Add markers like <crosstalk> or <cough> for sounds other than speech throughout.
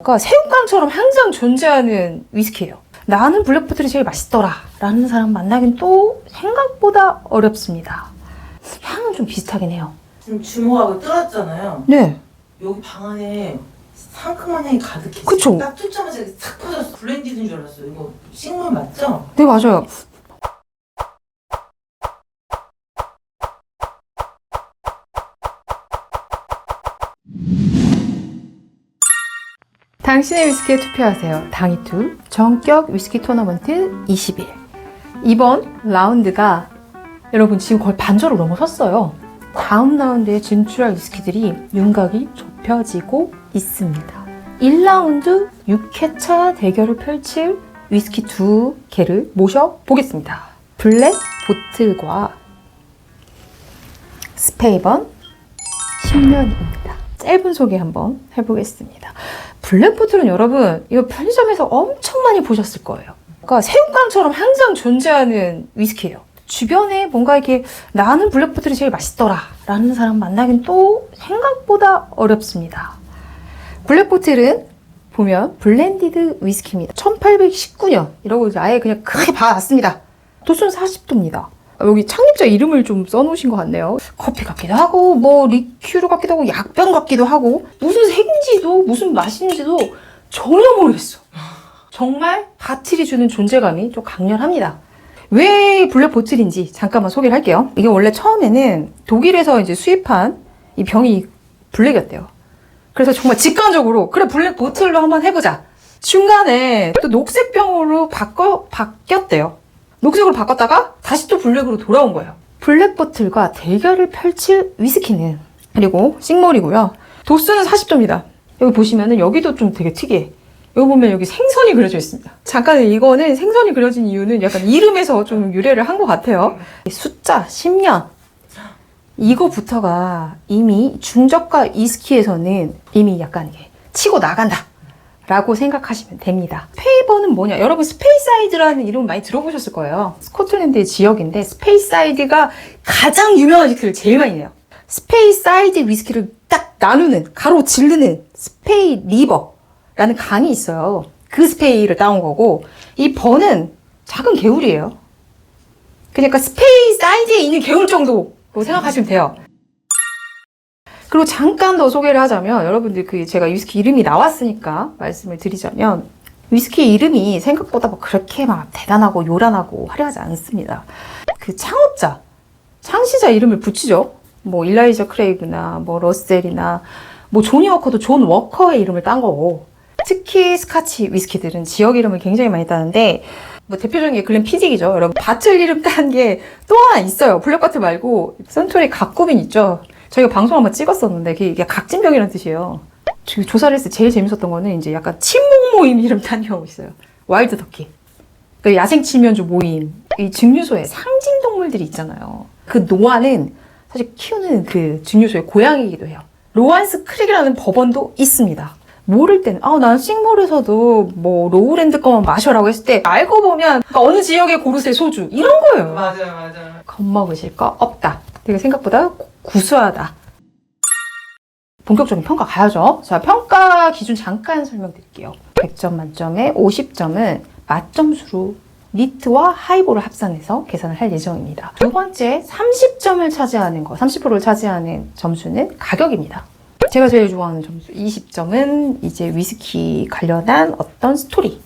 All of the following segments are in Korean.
그러니까 새우깡처럼 항상 존재하는 위스키예요. 나는 블랙보틀이 제일 맛있더라 라는 사람 만나긴 또 생각보다 어렵습니다. 향은 좀 비슷하긴 해요. 지금 주먹하고 뚫었잖아요. 네. 여기 방 안에 상큼한 향이 가득했어요. 그쵸? 딱 뚫자마자 싹 퍼졌어. 블렌디드인 줄 알았어요. 이거 식물 맞죠? 네, 맞아요. 당신의 위스키에 투표하세요. 당이투 전격 위스키 토너먼트 20일. 이번 라운드가 여러분 지금 거의 반절을 넘어섰어요. 다음 라운드에 진출할 위스키들이 윤곽이 좁혀지고 있습니다. 1라운드 6회차 대결을 펼칠 위스키 두 개를 모셔보겠습니다. 블랙 보틀과 스페이번 10년입니다. 짧은 소개 한번 해보겠습니다. 블랙 보틀은 여러분 이거 편의점에서 엄청 많이 보셨을 거예요. 그러니까 새우깡처럼 항상 존재하는 위스키예요. 주변에 뭔가 이렇게 나는 블랙 보틀이 제일 맛있더라 라는 사람 만나긴 또 생각보다 어렵습니다. 블랙 보틀은 보면 블렌디드 위스키입니다. 1819년 이러고 아예 그냥 크게 <laughs> 박아놨습니다. 도수는 40도입니다. 여기 창립자 이름을 좀 써놓으신 것 같네요. 커피 같기도 하고 뭐 리큐르 같기도 하고 약병 같기도 하고 무슨 색인지도 무슨 맛인지도 전혀 모르겠어. 정말 바틀이 주는 존재감이 좀 강렬합니다. 왜 블랙 보틀인지 잠깐만 소개를 할게요. 이게 원래 처음에는 독일에서 이제 수입한 이 병이 블랙이었대요. 그래서 정말 직관적으로 그래 블랙 보틀로 한번 해보자. 중간에 또 녹색 병으로 바꿔 바뀌었대요. 녹색으로 바꿨다가 다시 또 블랙으로 돌아온 거예요. 블랙 보틀과 대결을 펼칠 위스키는 그리고 식몰이고요. 도수는 40도입니다. 여기 보시면은 여기도 좀 되게 특이해. 여기 보면 여기 생선이 그려져 있습니다. 잠깐 이거는 생선이 그려진 이유는 약간 이름에서 좀 유래를 한 것 같아요. 숫자 10년 이거부터가 이미 중저가 위스키에서는 이미 약간 이게 치고 나간다. 라고 생각하시면 됩니다. 스페이버는 뭐냐? 여러분 스페이사이드라는 이름 많이 들어보셨을 거예요. 스코틀랜드의 지역인데 스페이사이드가 가장 유명한 위스키를 제일 많이 내요. 스페이사이드 위스키를 딱 나누는 가로 지르는 스페이 리버라는 강이 있어요. 그 스페이를 따온 거고 이 버는 작은 개울이에요. 그러니까 스페이사이드에 있는 개울 정도로 생각하시면 돼요. 그리고 잠깐 더 소개를 하자면 여러분들 그 제가 위스키 이름이 나왔으니까 말씀을 드리자면 위스키 이름이 생각보다 뭐 그렇게 막 대단하고 요란하고 화려하지 않습니다. 그 창업자, 창시자 이름을 붙이죠. 뭐 일라이저 크레이그나 뭐 러셀이나 뭐 조니 워커도 존 워커의 이름을 딴 거고 특히 스카치 위스키들은 지역 이름을 굉장히 많이 따는데 뭐 대표적인 게 글렌 피직이죠. 여러분 바틀 이름 딴 게 또 하나 있어요. 블랙바틀 말고 선토리 각고빈 있죠. 저희가 방송 한번 찍었었는데 그게 이게 각진병이라는 뜻이에요. 그 조사를 했을 때 제일 재밌었던 거는 이제 약간 친목 모임 이름 딴 경우 있어요. 와일드 터키. 그 야생 칠면조 모임. 이 증류소에 상징 동물들이 있잖아요. 그 노아는 사실 키우는 그 증류소의 고양이기도 해요. 로안스 크릭이라는 법원도 있습니다. 모를 때는 아난 싱몰에서도 뭐 로우랜드 거만 마셔라고 했을 때 알고 보면 그러니까 어느 지역의 고르쇠 소주 이런 거예요. 맞아요, 맞아요. 겁먹으실 거 없다. 되게 생각보다 구- 구수하다. 본격적인 평가 가야죠. 자, 평가 기준 잠깐 설명드릴게요. 100점 만점에 50점은 맛점수로 니트와 하이볼을 합산해서 계산을 할 예정입니다. 두 번째, 30점을 차지하는 거, 30%를 차지하는 점수는 가격입니다. 제가 제일 좋아하는 점수 20점은 이제 위스키 관련한 어떤 스토리.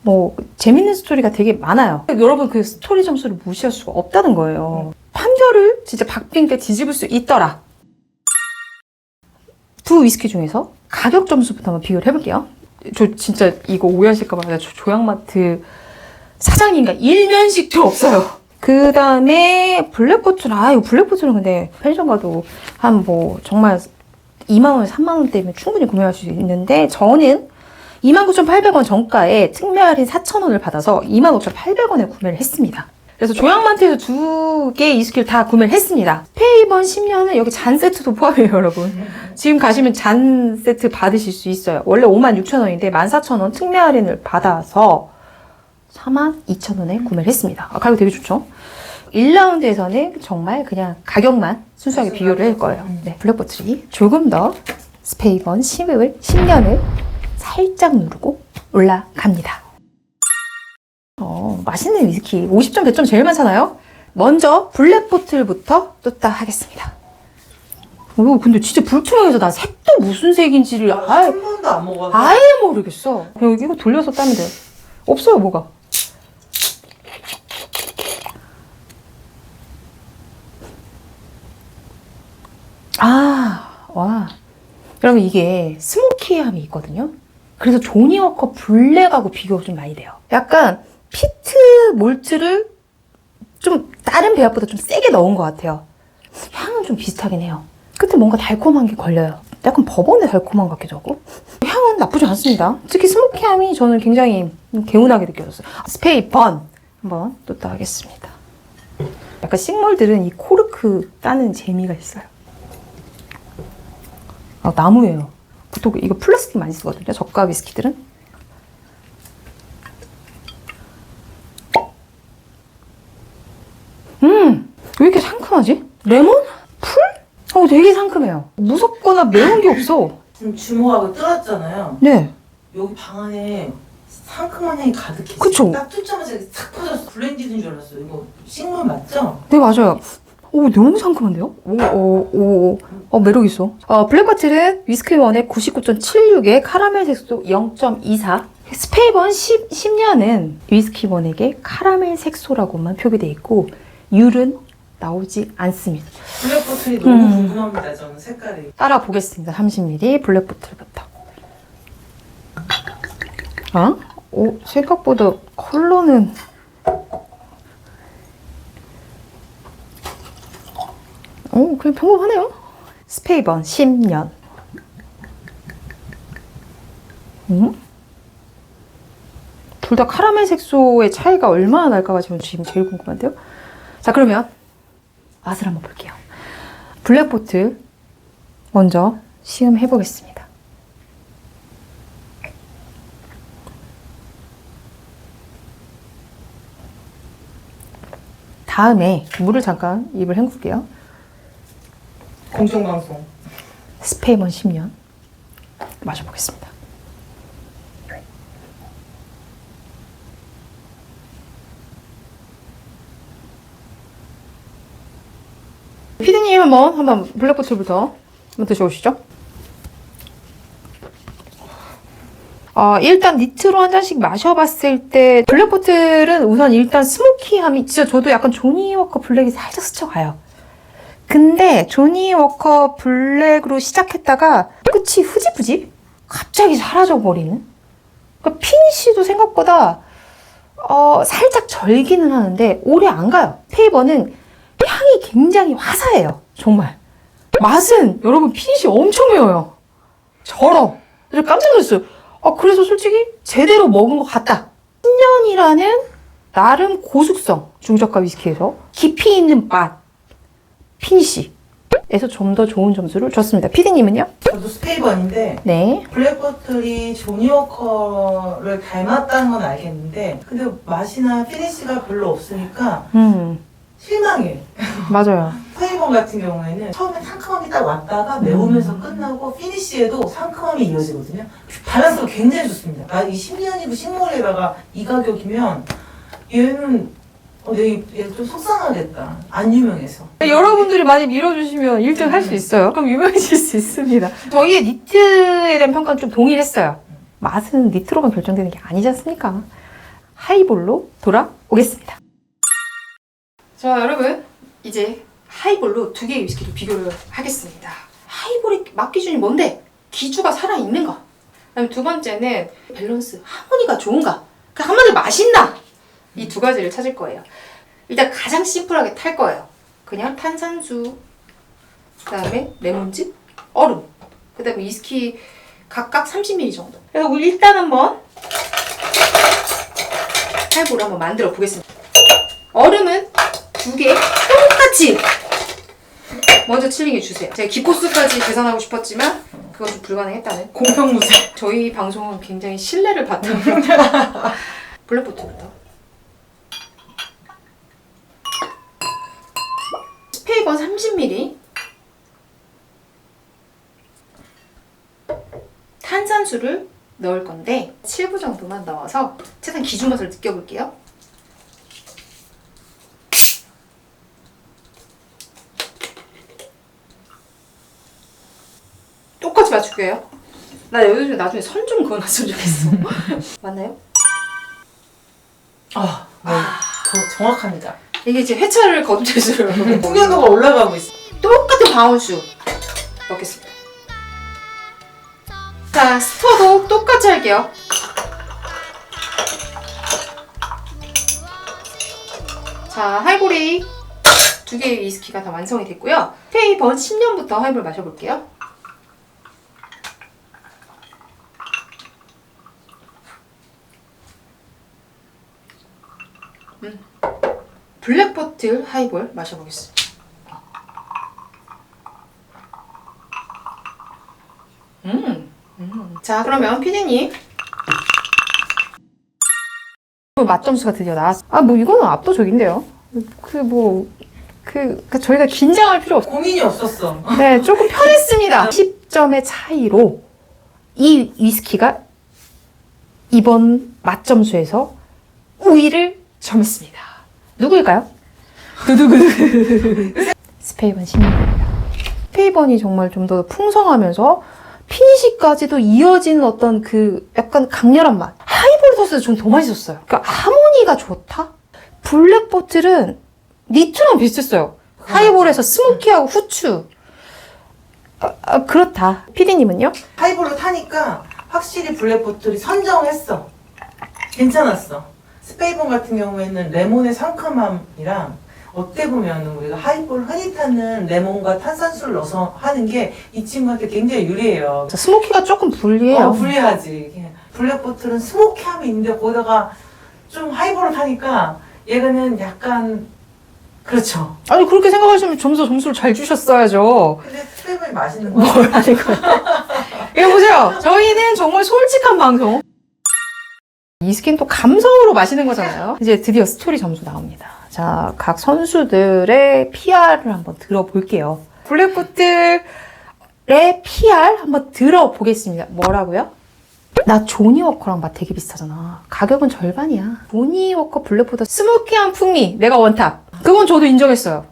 뭐 재밌는 스토리가 되게 많아요. 여러분 그 스토리 점수를 무시할 수가 없다는 거예요. 판결을 진짜 박빙게 뒤집을 수 있더라. 두 위스키 중에서 가격 점수부터 한번 비교를 해볼게요. 저 진짜 이거 오해하실까봐 저 조양마트 사장님과 일면식도 없어요. 그 다음에 블랙보틀, 아, 이거 블랙보틀은 근데 편의점 가도 한 뭐 정말 2만원, 3만원 대면 충분히 구매할 수 있는데 저는 29,800원 정가에 특별 할인 4,000원을 받아서 25,800원에 구매를 했습니다. 그래서 조양마트에서 두 개의 이스키를 다 구매를 했습니다. 페이번 10년은 여기 잔 세트도 <laughs> 포함해요, 여러분. 지금 가시면 잔 세트 받으실 수 있어요. 원래 56,000원인데 14,000원 특별 할인을 받아서 42,000원에 구매를 했습니다. 아, 가격 되게 좋죠? 1라운드에서는 정말 그냥 가격만 순수하게 비교를 할 거예요. 네, 블랙버틀이 조금 더 스페이번 10을, 10년을 살짝 누르고 올라갑니다. 어, 맛있는 위스키 50점, 100점 제일 많잖아요? 먼저 블랙보틀부터 뜯다 하겠습니다. 오, 근데 진짜 불투명해서 난 색도 무슨 색인지를 아예, 한 번도 안 먹어서 아예 모르겠어. 그냥 이거 돌려서 따면 돼. 없어요, 뭐가. 아, 와. 여러분, 이게 스모키함이 있거든요? 그래서 조니워커 블랙하고 비교가 좀 많이 돼요. 약간 피트 몰트를 좀 다른 배합보다 좀 세게 넣은 것 같아요. 향은 좀 비슷하긴 해요. 끝에 뭔가 달콤한 게 걸려요. 약간 버번의 달콤한 것 같기도 하고. 향은 나쁘지 않습니다. 특히 스모키함이 저는 굉장히 개운하게 느껴졌어요. 스페이 번 한번 또 따겠습니다. 약간 식물들은 이 코르크 따는 재미가 있어요. 아, 나무예요. 보통 이거 플라스틱 많이 쓰거든요. 저가 위스키들은. 음, 왜 이렇게 상큼하지? 레몬? 풀? 어, 되게 상큼해요. 무섭거나 매운 게 없어. 지금 주먹하고 뜯었잖아요. 네. 여기 방 안에 상큼한 향이 가득했어. 그쵸? 딱 이렇게 싹 퍼졌어. 블렌디드인 줄 알았어. 이거 식물 맞죠? 네, 맞아요. 오, 너무 상큼한데요? 오, 오, 오, 어, 매력 있어. 어, 블랙바틀은 위스키 원의 99.76에 카라멜 색소 0.24. 스페이번 10, 10년은 위스키 원에게 카라멜 색소라고만 표기되어 있고, 율은 나오지 않습니다. 블랙버틀이 너무 음. 궁금합니다. 저는 색깔이. 따라 보겠습니다. 30ml 블랙 보틀부터. 아? 오, 생각보다 컬러는 오, 그냥 평범하네요. 스페이번 10년. 음? 둘 다 카라멜 색소의 차이가 얼마나 날까가 지금 제일 궁금한데요. 자, 그러면 맛을 한번 볼게요. 블랙보틀 먼저 시음해 보겠습니다. 다음에 물을 잠깐 입을 헹굴게요. 공정방송. 스페이먼 10년 마셔보겠습니다. 피디님 한번 한번 블랙보틀부터 한번 드셔보시죠. 어, 일단 니트로 한 잔씩 마셔봤을 때 블랙보틀은 우선 일단 스모키함이 진짜 저도 약간 조니워커 블랙이 살짝 스쳐가요. 근데 조니 워커 블랙으로 시작했다가 끝이 후지부지 갑자기 사라져 버리는. 그러니까 피니쉬도 생각보다 어, 살짝 절기는 하는데 오래 안 가요. 페이버는 향이 굉장히 화사해요. 정말. 맛은 여러분 피니쉬 엄청 매워요. 절어. 그래서 깜짝 놀랐어요. 아, 그래서 솔직히 제대로 먹은 것 같다. 10년이라는 나름 고숙성 중저가 위스키에서 깊이 있는 맛 피니쉬에서 좀 더 좋은 점수를 줬습니다. 피디님은요? 저도 스페이번인데 네. 블랙버틀이 조니워커를 닮았다는 건 알겠는데 근데 맛이나 피니시가 별로 없으니까 음, 실망해. 맞아요. 스페이번 같은 경우에는 처음에 상큼함이 딱 왔다가 매우면서 끝나고 피니시에도 상큼함이 이어지거든요. 밸런스가 굉장히 좋습니다. 나이 10년이고 식물에다가 이 가격이면 얘는 어, 얘, 얘좀 속상하겠다. 안 유명해서. 여러분들이 많이 밀어주시면 1등 할 수 있어요. 그럼 유명해질 수 있습니다. 저희의 니트에 대한 평가는 좀 동일했어요. 맛은 니트로만 결정되는 게 아니지 않습니까? 하이볼로 돌아오겠습니다. 자, 여러분. 이제 하이볼로 두 개의 위스키를 비교를 하겠습니다. 하이볼의 맛 기준이 뭔데? 기주가 살아있는가? 그다음에 두 번째는 밸런스, 하모니가 좋은가? 그 한마디로 맛있나? 이 두 가지를 찾을 거예요. 일단 가장 심플하게 탈 거예요. 그냥 탄산수, 그다음에 레몬즙, 얼음, 그다음에 위스키 각각 30ml 정도. 그래서 우리 일단 한번 하이볼을 한번 만들어 보겠습니다. 얼음은 두 개 똑같이 먼저 칠링해 주세요. 제가 기포수까지 계산하고 싶었지만 그건 좀 불가능했다는. 공평무사. 저희 방송은 굉장히 신뢰를 바탕으로 블랙보트부터 스페이번 30ml 탄산수를 넣을 건데 7부 정도만 넣어서 최대한 기준 맛을 느껴볼게요. 똑같이 맞출게요. 나 여기 나중에 선 좀 그어놨으면 좋겠어. <laughs> 맞나요? 아, 네. 저- 정확합니다. 이게 이제 회차를 거듭해주려고 풍년도가 <laughs> 올라가고 있어. 똑같은 방울수 넣겠습니다. 자, 스토도 똑같이 할게요. 자, 하이볼이 두 개의 위스키가 다 완성이 됐고요. 페이번 10년부터 하이볼 마셔볼게요. 음. 블랙버틀 하이볼 마셔보겠습니다. 음. 음. 자, 그러면 피디님. 맛 점수가 드디어 나왔어. 아, 뭐 이거는 압도적인데요. 그 뭐, 그, 그 저희가 긴장할 필요 없어. 고민이 없었어. 네, 조금 편했습니다. <laughs> 10점의 차이로 이 위스키가 이번 맛 점수에서 우위를 점했습니다. 누구일까요? 두두구두. <laughs> 스페이번 16입니다. 스페이번이 정말 좀 더 풍성하면서 피니시까지도 이어지는 어떤 그 약간 강렬한 맛. 하이볼 소스도 좀더 맛있었어요. 그러니까 하모니가 좋다? 블랙 보틀은 니트랑 비슷했어요. 하이볼에서 스모키하고 후추. 아, 아, 그렇다. 피디님은요? 하이볼로 타니까 확실히 블랙보틀이 선정했어. 괜찮았어. 스페이본 같은 경우에는 레몬의 상큼함이랑 어때 보면 우리가 하이볼 흔히 타는 레몬과 탄산수를 넣어서 하는 게 이 친구한테 굉장히 유리해요. 자, 스모키가 조금 불리해요. 어, 불리하지. 블랙보틀은 스모키함이 있는데 거기다가 좀 하이볼을 타니까 얘는 약간 그렇죠. 아니 그렇게 생각하시면 점수 점수를 잘 주셨어야죠. 근데 스페이본이 맛있는 거야. 뭘 하는 거야? 이거 보세요. 저희는 정말 솔직한 방송. 이 스킨 또 감성으로 마시는 거잖아요. 이제 드디어 스토리 점수 나옵니다. 자, 각 선수들의 PR을 한번 들어볼게요. 블랙부틀의 PR 한번 들어보겠습니다. 뭐라고요? 나 조니 워커랑 맛 되게 비슷하잖아. 가격은 절반이야. 조니 워커 블랙보다 스모키한 풍미, 내가 원탑. 그건 저도 인정했어요.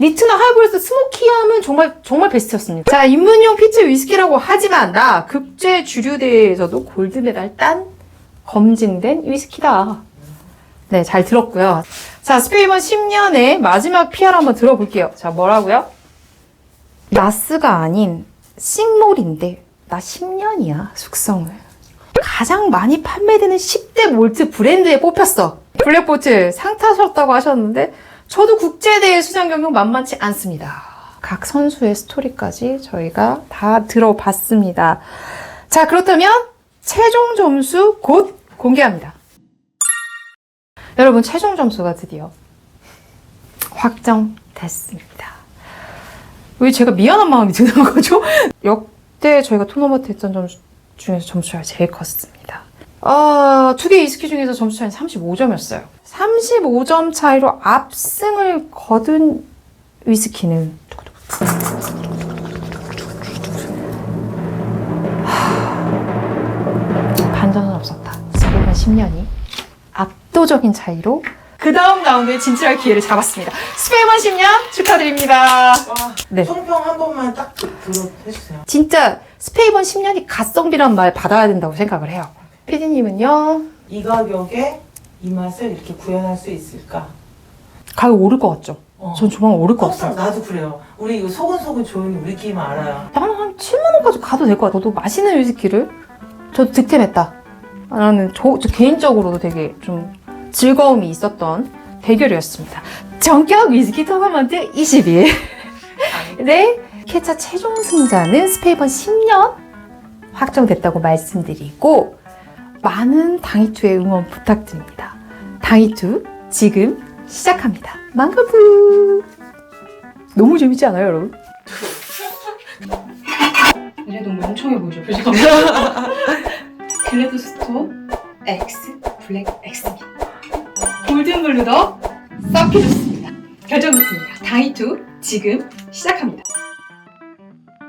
니트나 하이볼에서 스모키함은 정말 정말 베스트였습니다. 자, 입문용 피치 위스키라고 하지만 나 국제 주류대회에서도 골드메달 딴 검증된 위스키다. 네, 잘 들었고요. 자, 스페이번 10년의 마지막 PR 한번 들어볼게요. 자, 뭐라고요? 나스가 아닌 싱몰인데 나 10년이야, 숙성을. 가장 많이 판매되는 10대 몰트 브랜드에 뽑혔어. 블랙보트 상 타셨다고 하셨는데 저도 국제대회 수상 경력 만만치 않습니다. 각 선수의 스토리까지 저희가 다 들어봤습니다. 자, 그렇다면 최종 점수 곧 공개합니다. 여러분, 최종 점수가 드디어 확정됐습니다. 왜 제가 미안한 마음이 드는 거죠? <laughs> 역대 저희가 토너먼트 했던 점수 중에서 점수 차이가 제일 컸습니다. 아, 두개 이스키 중에서 점수 차이는 35점이었어요. 35점 차이로 압승을 거둔 위스키는 2010년이 압도적인 차이로 그 다음 라운드에 진출할 기회를 잡았습니다. 스페인 10년 축하드립니다. 와, 네. 성평 한 번만 딱 들어주세요. 진짜 스페이번 10년이 갓성비란 말 받아야 된다고 생각을 해요. 피디님은요? 이 가격에 이 맛을 이렇게 구현할 수 있을까? 가격 오를 것 같죠? 어. 전 조만간 오를 것 같아요. 나도 그래요. 우리 이거 소근소근 조용히 우리끼리만 알아요. 나는 한 7만 원까지 가도 될 것 같아. 너도 맛있는 위스키를 저도 득템했다. 라는 저, 저 개인적으로도 되게 좀 즐거움이 있었던 대결이었습니다. 전격 위스키 토너먼트 22일. 네. 캐차 최종 승자는 스페이번 10년 확정됐다고 말씀드리고 많은 당이투의 응원 부탁드립니다. 당이투 지금 시작합니다. 망가부 너무 재밌지 않아요, 여러분? 이래 너무 멍청해 보이죠, 표정. <laughs> 글래드스톤 X 블랙 X입니다. 골든 블루더 썩기 좋습니다. 결정됐습니다. 당이투 지금 시작합니다.